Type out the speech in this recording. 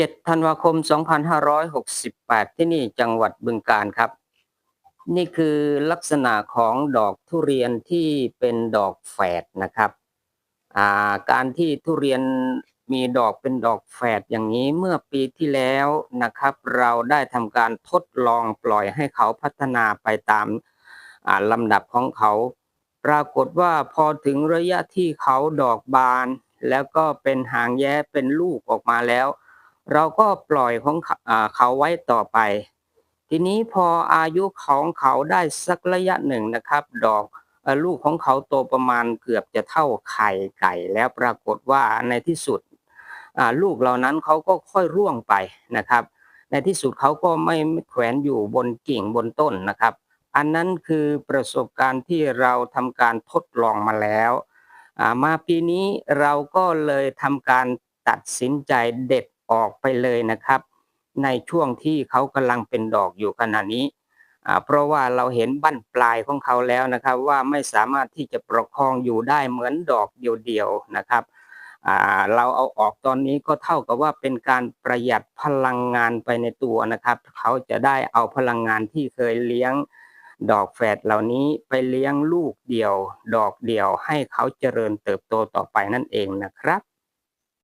7ธันวาคม 2568 ที่นี่จังหวัดบึงกาฬครับ นี่คือลักษณะของดอกทุเรียนที่เป็นดอกแฝดนะครับาการที่ทุเรียนมีดอกเป็นดอกแฝดอย่างนี้เมื่อปีที่แล้วนะครับ เราได้ทำการทดลองปล่อยให้เขาพัฒนาไปตามาลำดับของเขา ปรากฏว่าพอถึงระยะที่เขาดอกบาน แล้วก็เป็นหางแย้เป็นลูกออกมาแล้ว เราก็ปล่อยของเขาไว้ต่อไป ทีนี้พออายุของเขาได้สักระยะหนึ่งนะครับ ดอกลูกของเขาโตประมาณเกือบจะเท่าไข่ไก่ แล้วปรากฏว่าในที่สุดลูกเหล่านั้นเขาก็ค่อยร่วงไปนะครับ ในที่สุดเขาก็ไม่แขวนอยู่บนกิ่งบนต้นนะครับ อันนั้นคือประสบการณ์ที่เราทำการทดลองมาแล้วมาปีนี้เราก็เลยทำการตัดสินใจเด็ด ออกไปเลยนะครับ ในช่วงที่เขากำลังเป็นดอกอยู่ขณะนี้ เพราะว่าเราเห็นบั้นปลายของเขาแล้วนะครับ ว่าไม่สามารถที่จะประคองอยู่ได้เหมือนดอกเดียวๆนะครับเราเอาออกตอนนี้ก็เท่ากับว่าเป็นการประหยัดพลังงานไปในตัวนะครับ เขาจะได้เอาพลังงานที่เคยเลี้ยงดอกแฝดเหล่านี้ไปเลี้ยงลูกเดียว ดอกเดียวให้เขาเจริญเติบโตต่อไปนั่นเองนะครับ